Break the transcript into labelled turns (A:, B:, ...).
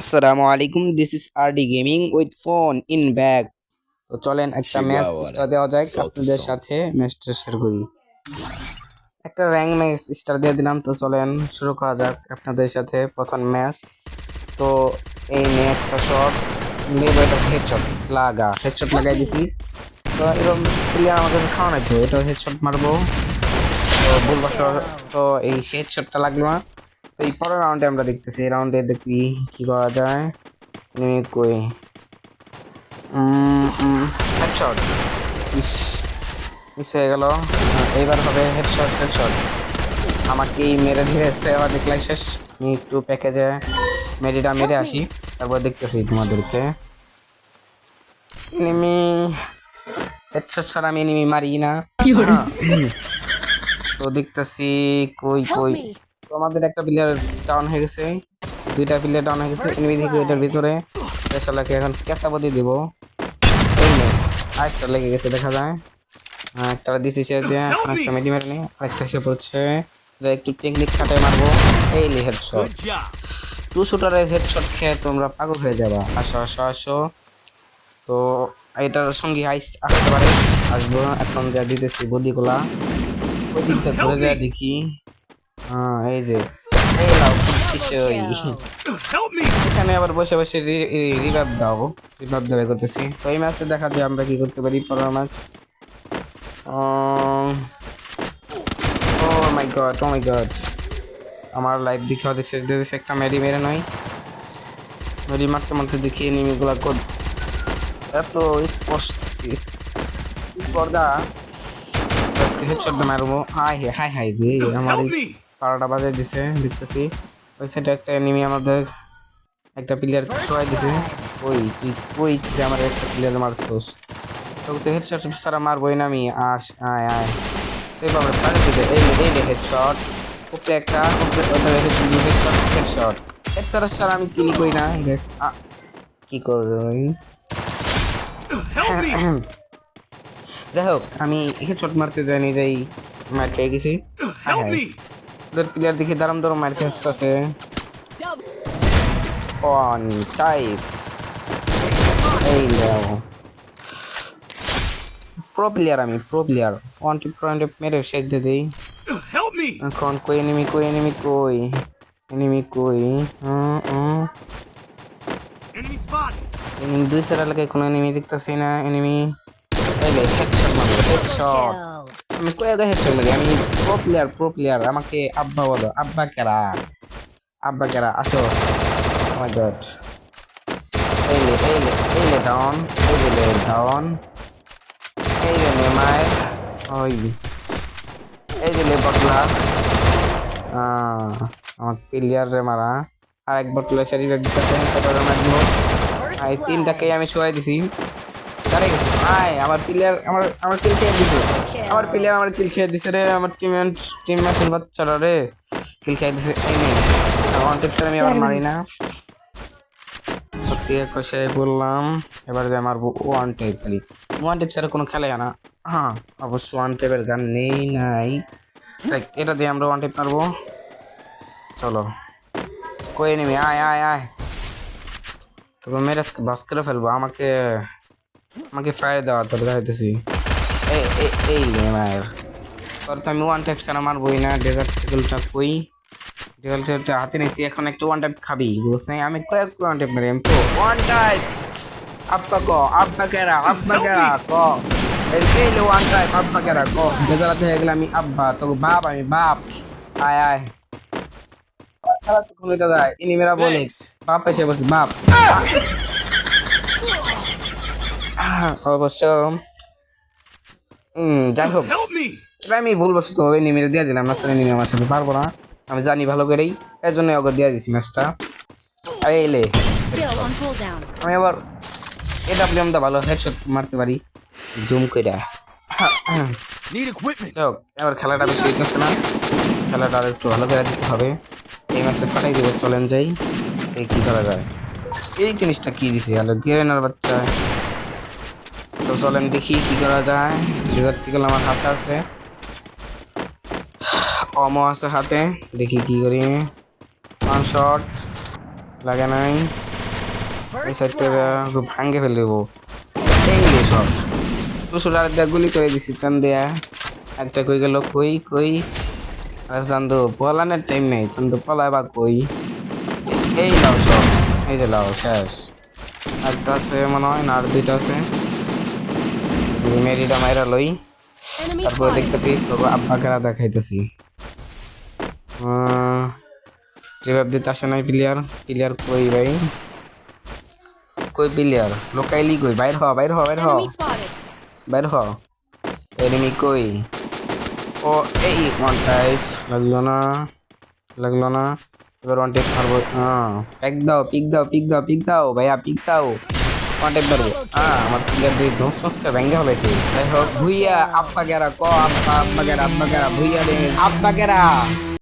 A: আসসালামু আলাইকুম this is RD gaming with phone in bag তো চলেন একটা ম্যাচ স্টার দেওয়া যাক আপনাদের সাথে ম্যাচটা শেয়ার করি। একটা র্যাঙ্ক ম্যাচ স্টার দিয়ে দিলাম তো চলেন শুরু করা যাক আপনাদের সাথে প্রথম ম্যাচ তো এই নিয়ে একটা শর্টস নেব এটা হেডশট লাগা হেডশট লাগাই দিছি। তো এরকম প্লেয়ার আমার কাছে খাওয়া নাই তো এটা হেডশট মারবো। তো ভুলবশত তো এই হেডশটটা লাগল না। তো এই পরের রাউন্ডে আমরা দেখতেছি এই রাউন্ডে দেখি কি করা যায়। এনিমি কই? হেডশট ইস মিস হয়ে গেল। এইবার হবে হেডশট হেডশট আমাকেই মেরে দিয়েছে আবার দেখলাম শেষ। আমি একটু প্যাকেজে মেডিটা মেরে আসি তারপর দেখতেছি তোমাদেরকে। এনিমি হেডশট ছাড়া আমি এনিমি মারি না। তো দেখতেছি কই কই? আমাদের একটা প্লেয়ার ডাউন হয়ে গেছে। দুইটা প্লেয়ার ডাউন হয়ে গেছে এনিমি থেকে এটার ভিতরে। পেশালাকে এখন কেঁচাবদি দিব। এই নে আরেকটা লেগে গেছে দেখা যায়। হ্যাঁ একটা দিছি শেষ দিয়ে একটা মেডি মেরে নি আরেকটা সে পড়ছে। একটু টেকনিক খাটাই মারবো। এই লে হেডশট টু শুটারের হেডশট খেয়ে তোমরা পাগল হয়ে যাবা। আসো আসো আসো। তো এটার সঙ্গে আইস আসতে পারে। আসব এখন যা দিতেছি বদিগুলা ওই দিকটা ঘুরে যায় দেখি। এই যে এই এখানে আবার বসে বসে রিভাব দাও রিভাব দেওয়া করতেছি। তো এই ম্যাচে দেখা যায় আমরা কি করতে পারি পরের match oh my god oh my god আমার লাইভ দেখে অর্ধেক শেষ দিয়ে দিচ্ছে একটা মেরি মেরে নয় মেরি মারতে মারতে দেখি এনিমিগুলা কোড এত স্পষ্ট স্পর্ধা। আজকে মারবো। হাই হাই হাই রে আমার পাড়াটা বাজাই দিছে দেখতেছি। ওই সাইডে একটা এনিমি আমাদের একটা প্লেয়ার শোয়াই দিছে। ওই তুই কই তুই আমার একটা প্লেয়ার মারছোস। তোকে তো হেডশট ছাড়া মারবোই না আমি। আস আয় আয়। এই বাবা সাড়ে দিকে এই এই রে হেডশট উপরে একটা ওদের হেডশট হেডশট হেডশট হেডশট ছাড়া আমি কিলি করি না কি করবি? যাই হোক আমি হেডশট মারতে জানি যাই মার খেয়ে গেছি। ওদের প্লেয়ার দেখি দারম দারম মার খেয়ে আসতেছে অন টাইপ এই নাও। প্রো প্লেয়ার আমি pro player one tip point মেরে শেষ দিয়ে দিই।
B: Help me!
A: এখন কই এনিমি কই এনিমি কই? এনিমি কই? এনিমি দুই সারা লাগে কোনো এনিমি দেখতেছি না এনিমি হেডশট মারবো হেডশট আমি কই আগে হেডশট মারি? আমি প্রো প্লেয়ার প্রো প্লেয়ার আমাকে আব্বা বলো। আব্বা কেরা? আব্বা কেরা? আসো। মাই গড এই লে এই লে এই লে ডাউন এই লে ডাউন এই লে মেমায় ওই। এই যে লে বটলা আমার প্লেয়ার রে মারা। আর এক বটলা শরীর দিতেছে, তারপরে মারবো আর এই তিনটাকে আমি শোয়াই দিছি। দাঁড়িয়ে গেছে। আয় আমার প্লেয়ার আমার আমার কিল খেয়ে দিছে। আমার প্লেয়ার আমার কিল খেয়ে দিছে রে আমার টিমমেট টিমমেটের বাচ্চারা রে। কিল খেয়ে দিছে এই নেই ওয়ান টিপস আমি আবার মারি না। সত্যি কষে বললাম এবার যে আমার ওয়ান টাইপ খালি ওয়ান টিপ ছাড়া কোনো খেলাই না। হ্যাঁ অবশ্য ওয়ান টাইপের গান নেই নাই। দেখ, এটা দিয়ে আমরা ওয়ান টিপ মারবো। চলো। কই নেমি আয় আয় আয়। তবে মেরে বাস করে ফেলব। আমাকে আমাকে ফায়ার দেওয়া তোর যাইতেছি এই মায়ের তোর তো আমি ওয়ান টাইপ ছাড়া মারবোই না ডেজার্ট টেবিলটা কই? ডেজার্টটা হাতে নিয়েছি এখন একটু ওয়ান টাইপ খাবি বুঝছ? আমি কয়েক ওয়ান টাইপ মেরে তো ওয়ান টাইপ আব্বা ক আব্বা কেরা আব্বা কেরা ক। এই লে ওয়ান টাইপ আব্বা কেরা ক। ডেজার্ট হয়ে গেলে আমি আব্বা তোকে বাপ আমি বাপ। আয় আয়। তো যায় ইনি মেরা বলে বাপ এসে বলছে বাপ। অবশ্য হুম যাই হোক। আমি ভুলবশত ওই নিমিরে দিয়ে দিলাম মাস্টার নিমে আমার সাথে পারব না। আমি জানি ভালো করেই এর জন্য ওকে দিয়ে দিছি ম্যাচটা আর এলে. আমি আবার এটা আপনি আমরা ভালো হেডশট মারতে পারি। জুম করে হোক এবার খেলাটা বেশি হইতেছে না। খেলাটা আর একটু ভালো করে দিতে হবে। এই ম্যাচে ফাটাই দিব চলেন যাই। এই কি করা যায়? এই জিনিসটা কি দিছে? আলো গেরেনার বাচ্চা। চলেন দেখি কি করা যায়। ডিজার্টিক্যাল আমার হাতে আছে। অমো আছে হাতে। দেখি কি করি। ওয়ান শট লাগে নাই। এই সাইডটা ভাঙ্গে ফেলে দেবো এই সব টুসুর আর দিয়া গুলি করে দিছি, টান দেয়া। একটা কই গেল? কই কই? চান্দু, পলানের টাইম নেই। চান্দু পলায় বা কই? এই লাও সব এই যে লাও, শেষ। একটা আছে, মনে হয় না, আর দুইটা আছে। মেরিটা মাইরা লই তারপরে দেখতেছি তবে আব্বাকেরা দেখাইতেছি রিভাইভ দিতে আসে নাই প্লেয়ার প্লেয়ার কই ভাই? কই প্লেয়ার লোকাইলি কই? বাইর হ বাইর হ বাইর হ। বাইর হ। এনিমি কই? ও এই ওয়ান টাইপ লাগল না লাগল না। এবার ওয়ান টাইপ মারবো। হ্যাঁ পিক দাও পিক দাও পিক দাও পিক দাও। ভাইয়া পিক দাও। টাইপ মারবো হ্যাঁ আমার প্লেয়ার দিয়ে ধস ফসকে ভেঙে হলাইছে যাই হোক, ভুইয়া আব্বা গেরা ক আব্বা আব্বা গেরা গেরা ভুইয়া রে আব্বা গেরা